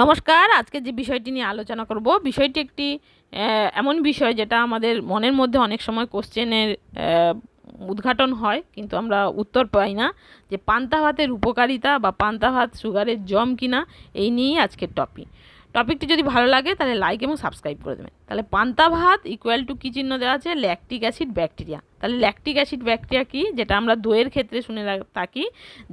নমস্কার, আজকে যে বিষয়টি নিয়ে আলোচনা করব, বিষয়টি একটি এমন বিষয় যেটা আমাদের মনের মধ্যে অনেক সময় কোশ্চেনের উদ্ঘাটন হয়, কিন্তু আমরা উত্তর পাই না যে পান্তা ভাতের উপকারিতা বা পান্তা ভাত সুগারের জম কিনা, এই নিয়েই আজকের টপিক টপিকটি যদি ভালো লাগে, তাহলে লাইক এবং সাবস্ক্রাইব করে দেবেন। তাহলে পান্তা ভাত ইকুয়াল টু কী চিহ্ন দেওয়া আছে? ল্যাকটিক অ্যাসিড ব্যাকটেরিয়া তাহলে ল্যাকটিক অ্যাসিড ব্যাকটেরিয়া কি? যেটা আমরা দইয়ের ক্ষেত্রে শুনে থাকি,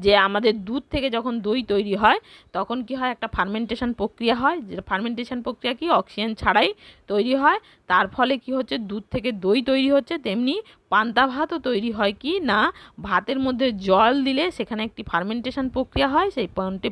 যে আমাদের দুধ থেকে যখন দই তৈরি হয়, তখন কি হয়? একটা ফার্মেন্টেশন প্রক্রিয়া হয়, যেটা ফার্মেন্টেশন প্রক্রিয়া কি? অক্সিজেন ছাড়াই তৈরি হয়। তার ফলে কি হচ্ছে? দুধ থেকে দই তৈরি হচ্ছে, তেমনি পান্তা ভাতও তৈরি হয় কি না? ভাতের মধ্যে জল দিলে সেখানে একটি ফার্মেন্টেশন প্রক্রিয়া হয়, সেই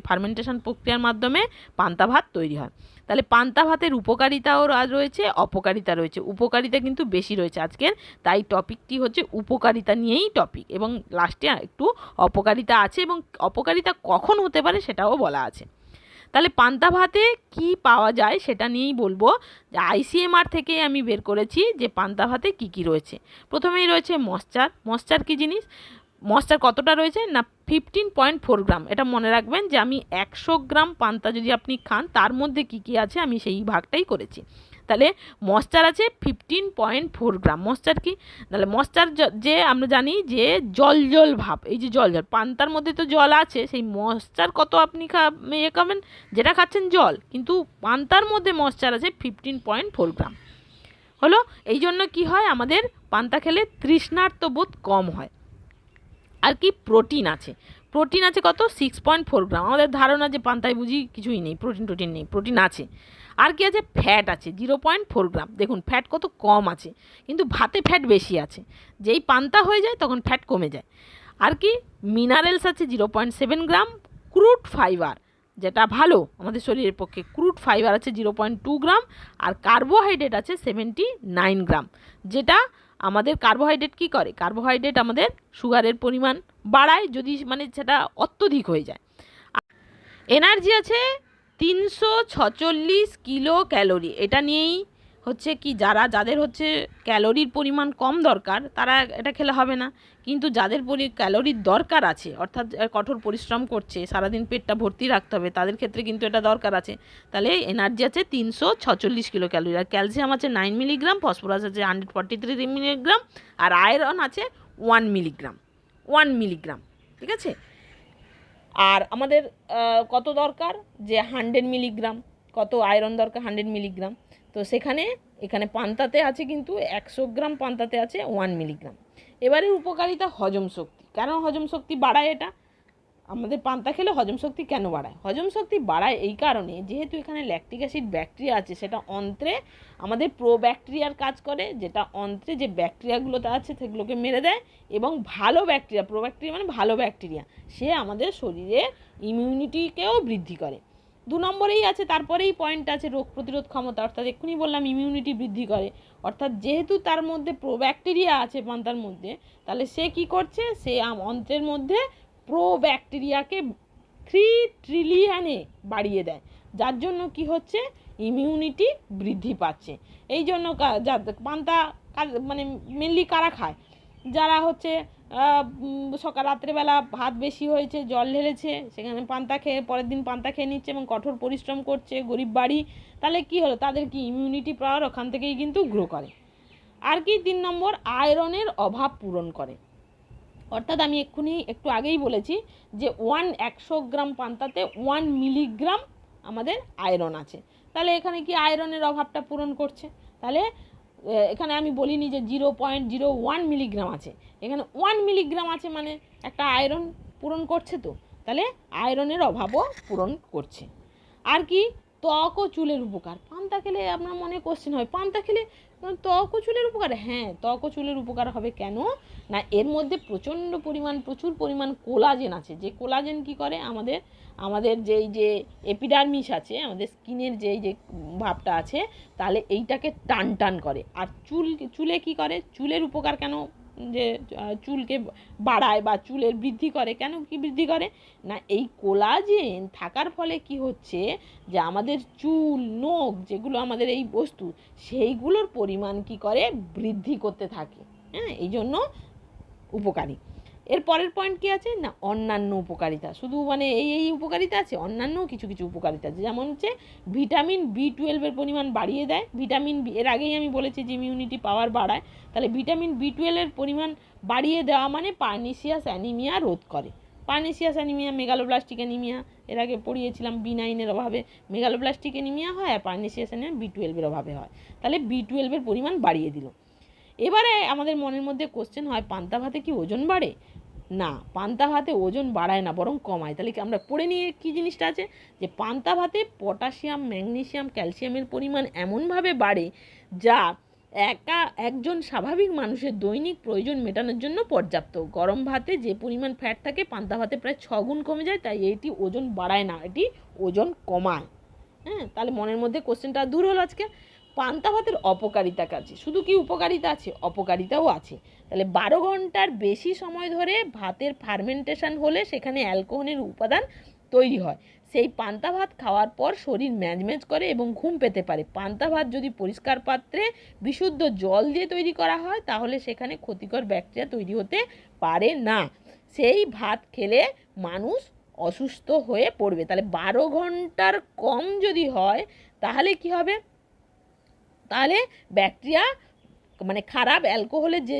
ফার্মেন্টেশন প্রক্রিয়ার মাধ্যমে পান্তা ভাত তৈরি হয়। তাহলে পান্তা ভাতের উপকারিতাও রয়েছে, অপকারিতা রয়েছে। উপকারিতা কিন্তু বেশি রয়েছে আজকের, তাই টপিকটি হচ্ছে উপকারিতা নিয়েই টপিক এবং লাস্টে একটু অপকারিতা আছে এবং অপকারিতা কখন হতে পারে সেটাও বলা আছে। তাহলে পান্তা ভাতে কি পাওয়া যায় সেটা নিয়েই বলব। যে আইসিএমআর থেকে আমি বের করেছি যে পান্তা ভাতে কী কী রয়েছে। প্রথমেই রয়েছে মশ্চার মশ্চার কী জিনিস? মশ্চার কতটা রয়েছে? না ফিফটিন পয়েন্ট ফোর গ্রাম। এটা মনে রাখবেন যে আমি একশো গ্রাম পান্তা যদি আপনি খান, তার মধ্যে কী কী আছে আমি সেই ভাগটাই করেছি। তাহলে মশ্চার আছে fifteen point four gram. Moisture কি? তাহলে মশ্চার যে আমরা জানি যে জল জল ভাব, এই যে জল জল, পান্তার মধ্যে তো জল আছে, সেই মশ্চার কত আপনি খা ইয়ে খাবেন? যেটা খাচ্ছেন জল, কিন্তু পান্তার মধ্যে মশ্চার আছে ফিফটিন পয়েন্ট ফোর গ্রাম। হলো, এই জন্য কি হয়, আমাদের পান্তা খেলে তৃষ্ণার্ত বোধ কম হয়। আর কি? প্রোটিন আছে। প্রোটিন আছে কত? Six point four gram. আমাদের ধারণা যে পান্তায় বুঝি কিছুই নেই, প্রোটিন টোটিন নেই, প্রোটিন আছে। আর কি আছে? ফ্যাট আছে জিরো পয়েন্ট ফোর গ্রাম। দেখুন, ফ্যাট কত কম আছে, কিন্তু ভাতে ফ্যাট বেশি আছে। যেই পান্তা হয়ে যায়, তখন ফ্যাট কমে যায়। আর কি? মিনারেলস আছে zero point seven gram crude fibre যেটা ভালো। আমাদের শরীরের পক্ষে ক্রুড ফাইবার আছে জিরো পয়েন্ট টু গ্রাম, আর কার্বোহাইড্রেট আছে সেভেন্টি নাইন গ্রাম। যেটা আমাদের কার্বোহাইড্রেট কি করে? কার্বোহাইড্রেট আমাদের সুগারের পরিমাণ। বাড়ায় যদি মানে সেটা অত্যধিক হয়ে যায়। এনার্জি আছে তিনশো ছচল্লিশ কিলো ক্যালোরি। এটা নিয়েই হচ্ছে কি যারা, যাদের হচ্ছে ক্যালোরির পরিমাণ কম দরকার, তারা এটা খেলে হবে না। কিন্তু যাদের পরি, ক্যালোরির দরকার আছে, অর্থাৎ কঠোর পরিশ্রম করছে, সারাদিন পেটটা ভর্তি রাখতে হবে, তাদের ক্ষেত্রে কিন্তু এটা দরকার আছে। তাহলে এনার্জি আছে তিনশো ছচল্লিশ কিলো ক্যালোরি। আর ক্যালসিয়াম আছে নাইন মিলিগ্রাম, ফসফরাস আছে হান্ড্রেড ফর্টি থ্রি মিলিগ্রাম, আর আয়রন আছে ওয়ান মিলিগ্রাম। ওয়ান মিলিগ্রাম, ঠিক আছে? আর আমাদের কত দরকার? যে হান্ড্রেড মিলিগ্রাম, কত আয়রন দরকার? Hundred milligram. তো সেখানে, এখানে পান্তাতে আছে কিন্তু একশো গ্রাম পান্তাতে আছে ওয়ান মিলিগ্রাম। এবারে উপকারিতা হজম শক্তি। কেন হজম শক্তি বাড়ায় এটা? আমাদের পান্তা খেলে হজম শক্তি কেন বাড়ায়? হজম শক্তি বাড়ায় এই কারণে যেহেতু এখানে ল্যাকটিক অ্যাসিড ব্যাকটেরিয়া আছে, সেটা অন্ত্রে আমাদের প্রো ব্যাকটেরিয়ার কাজ করে, যেটা অন্ত্রে যে ব্যাকটেরিয়াগুলোতে আছে সেগুলোকে মেরে দেয় এবং ভালো ব্যাকটেরিয়া প্রো ব্যাকটেরিয়া মানে ভালো ব্যাকটেরিয়া সে আমাদের শরীরে ইমিউনিটিকেও বৃদ্ধি করে। দু নম্বরেই আছে, তারপরেই পয়েন্ট আছে রোগ প্রতিরোধ ক্ষমতা, অর্থাৎ এক্ষুনি বললাম ইমিউনিটি বৃদ্ধি করে। অর্থাৎ যেহেতু তার মধ্যে প্রো ব্যাকটেরিয়া আছে পান্তার মধ্যে, তাহলে সে কি করছে? সে অন্ত্রের মধ্যে প্রো ব্যাকটেরিয়াকে থ্রি ট্রিলিয়নে বাড়িয়ে দেয়, যার জন্য কি হচ্ছে? ইমিউনিটি বৃদ্ধি পাচ্ছে। এই জন্য পান্তা মানে মেনলি কারা খায়? যারা হচ্ছে সকাল রাত্রেবেলা ভাত বেশি হয়েছে, জল ঢেলেছে, সেখানে পান্তা খেয়ে, পরের দিন পান্তা খেয়ে নিচ্ছে এবং কঠোর পরিশ্রম করছে, গরিব বাড়ি, তাহলে কি হলো? তাদের কি ইমিউনিটি পাওয়ার ওখান থেকেই কিন্তু গ্রো করে। আর কি তিন নম্বর আয়রনের অভাব পূরণ করে। অর্থাৎ আমি এক্ষুনি একটু আগেই বলেছি যে ওয়ান একশো গ্রাম পান্তাতে ওয়ান মিলিগ্রাম আমাদের আয়রন আছে। তাহলে এখানে কি আয়রনের অভাবটা পূরণ করছে? তাহলে এখানে আমি বলিনি যে zero point zero one milligram আছে। এখানে ওয়ান মিলিগ্রাম আছে মানে একটা আয়রন পূরণ করছে তো। তাহলে আয়রনের অভাবও পূরণ করছে। আর কি? ত্বক ও চুলের উপকার। পান্তা খেলে আপনার মনে কোশ্চেন হয়, পান্তা খেলে ত্বক ও চুলের উপকার? হ্যাঁ ত্বক ও চুলের উপকার হবে কেন? না, এর মধ্যে প্রচণ্ড পরিমাণ, প্রচুর পরিমাণ কোলাজেন আছে। যে কোলাজেন কি করে? আমাদের আমাদের যেই যে এপিডার্মিস আছে, আমাদের স্কিনের যেই যে ভাবটা আছে, তাহলে এইটাকে টান টান করে। আর চুল, চুলে কি করে? চুলের উপকার কেন যে চুলকে বাড়ায় বা চুলের বৃদ্ধি করে, কেন কি বৃদ্ধি করে? না, এই কোলাজেন থাকার ফলে কি হচ্ছে যে, আমাদের চুল, নখ যেগুলো আমাদের এই বস্তু, সেইগুলোর পরিমাণ কি করে বৃদ্ধি করতে থাকে? হ্যাঁ এই জন্য উপকারী। এর পরের পয়েন্ট কী আছে? না, অন্যান্য উপকারিতা। শুধু মানে এই এই উপকারিতা আছে, অন্যান্য কিছু কিছু উপকারিতা আছে। যেমন হচ্ছে ভিটামিন বি টুয়েলভের পরিমাণ বাড়িয়ে দেয়। ভিটামিন বি এর আগেই আমি বলেছি যে ইমিউনিটি পাওয়ার বাড়ায়। তাহলে ভিটামিন বি টুয়েলভের পরিমাণ বাড়িয়ে দেওয়া মানে পার্নিসিয়াস অ্যানিমিয়া রোধ করে। পার্নিসিয়াস অ্যানিমিয়া মেগালোব্লাস্টিক অ্যানিমিয়া এর আগে পড়িয়েছিলাম বি নাইনের অভাবে। মেগালোব্লাস্টিক অ্যানিমিয়া হয় আর পার্নিসিয়াস অ্যানিমিয়া বি টুয়েলভের অভাবে হয়। তাহলে বি টুয়েলভের পরিমাণ বাড়িয়ে দিল। এবারে আমাদের মনের মধ্যে কোশ্চেন হয়, পান্তা ভাতে কি ওজন বাড়ে? না, পান্তা ভাতে ওজন বাড়ায় না, বরং কমায়। তাহলে কি আমরা পড়ে নিয়ে কী জিনিসটা আছে? যে পান্তা ভাতে পটাশিয়াম ম্যাগনেসিয়াম ক্যালসিয়ামের পরিমাণ এমনভাবে বাড়ে যা একা একজন স্বাভাবিক মানুষের দৈনিক প্রয়োজন মেটানোর জন্য পর্যাপ্ত। গরম ভাতে যে পরিমাণ ফ্যাট থাকে, পান্তা ভাতে প্রায় ছ গুণ কমে যায়, তাই এটি ওজন বাড়ায় না, এটি ওজন কমায়। হ্যাঁ তাহলে মনের মধ্যে কোশ্চেনটা দূর হলো আজকে। পান্তা ভাতের অপকারিতা কাছে শুধু কি উপকারিতা আছে? অপকারিতাও আছে। তাহলে বারো ঘণ্টার বেশি সময় ধরে ভাতের ফার্মেন্টেশন হলে সেখানে অ্যালকোহলের উপাদান তৈরি হয়। সেই পান্তা ভাত খাওয়ার পর শরীর ম্যাজম্যাজ করে এবং ঘুম পেতে পারে। পান্তা ভাত যদি পরিষ্কার পাত্রে বিশুদ্ধ জল দিয়ে তৈরি করা হয়, তাহলে সেখানে ক্ষতিকর ব্যাকটেরিয়া তৈরি হতে পারে না। সেই ভাত খেলে মানুষ অসুস্থ হয়ে পড়বে। তাহলে বারো ঘণ্টার কম যদি হয়, তাহলে কি হবে? তাহলে ব্যাকটেরিয়া মানে খারাপ অ্যালকোহলের যে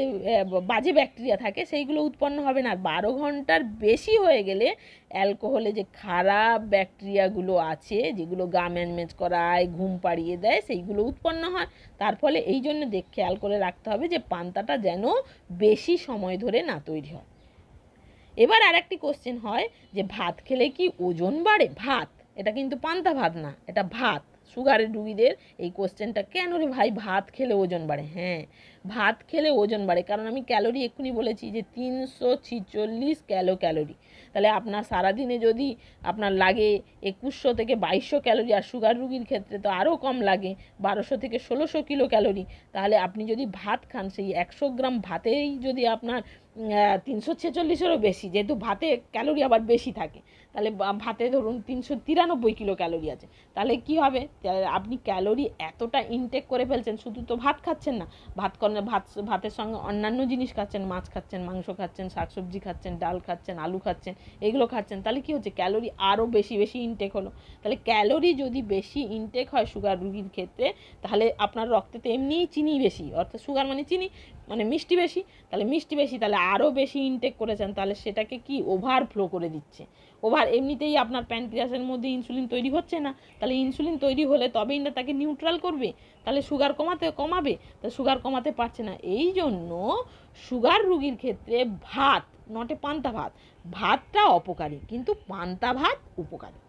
বাজে ব্যাকটেরিয়া থাকে, সেইগুলো উৎপন্ন হবে না। আর বারো ঘণ্টার বেশি হয়ে গেলে অ্যালকোহলে যে খারাপ ব্যাকটেরিয়াগুলো আছে, যেগুলো গা ম্যানমেজ করায়, ঘুম পাড়িয়ে দেয়, সেইগুলো উৎপন্ন হয়। তার ফলে এই জন্য দেখ খেয়াল করে রাখতে হবে যে, পান্তাটা যেন বেশি সময় ধরে না তৈরি হয়। এবার আর একটি কোশ্চেন হয় যে, ভাত খেলে কি ওজন বাড়ে? ভাত, এটা কিন্তু পান্তা ভাত না, এটা ভাত। সুগারের রুগীদের এই কোশ্চেনটা কেন রে ভাই? ভাত খেলে ওজন বাড়ে। হ্যাঁ ভাত খেলে ওজন বাড়ে। কারণ আমি ক্যালোরি এক্ষুনি বলেছি যে তিনশো ছিচল্লিশ ক্যালো ক্যালোরি তাহলে আপনার সারাদিনে যদি আপনার লাগে একুশশো থেকে বাইশশো ক্যালোরি আর সুগার রুগীর ক্ষেত্রে তো আরও কম লাগে, বারোশো থেকে ষোলোশো কিলো ক্যালোরি তাহলে আপনি যদি ভাত খান, সেই একশো গ্রাম ভাতেই যদি আপনার তিনশো ছেচল্লিশেরও বেশি, যেহেতু ভাতে ক্যালোরি আবার বেশি থাকে। তাহলে ভাতে ধরুন তিনশো তিরানব্বই কিলো ক্যালোরি আছে। তাহলে কি হবে? আপনি ক্যালোরি এতটা ইনটেক করে ফেলছেন, শুধু তো ভাত খাচ্ছেন না। ভাত করলে ভাত, ভাতের সঙ্গে অন্যান্য জিনিস খাচ্ছেন, মাছ খাচ্ছেন, মাংস খাচ্ছেন, শাকসবজি খাচ্ছেন, ডাল খাচ্ছেন, আলু খাচ্ছেন, এগুলো খাচ্ছেন। তাহলে কি হচ্ছে? ক্যালোরি আরও বেশি বেশি ইনটেক হলো। তাহলে ক্যালোরি যদি বেশি ইনটেক হয় সুগার রুগীর ক্ষেত্রে, তাহলে আপনার রক্তে তো এমনিই চিনি বেশি। অর্থাৎ সুগার মানে চিনি মানে মিষ্টি বেশি। তাহলে মিষ্টি বেশি, তাহলে আরও বেশি ইনটেক করেছেন, তাহলে সেটাকে কি? ওভারফ্লো করে দিচ্ছে। ওভার এমনিতেই আপনার প্যানক্রিয়াসের মধ্যে ইনসুলিন তৈরি হচ্ছে না, তাহলে ইনসুলিন তৈরি হলে তবেই না তাকে নিউট্রাল করবে, তাহলে সুগার কমাতে, কমাবে, তা সুগার কমাতে পারছে না। এই জন্য সুগার রুগীর ক্ষেত্রে ভাত নটে পান্তা ভাত, ভাতটা অপকারী, কিন্তু পান্তা ভাত উপকারী।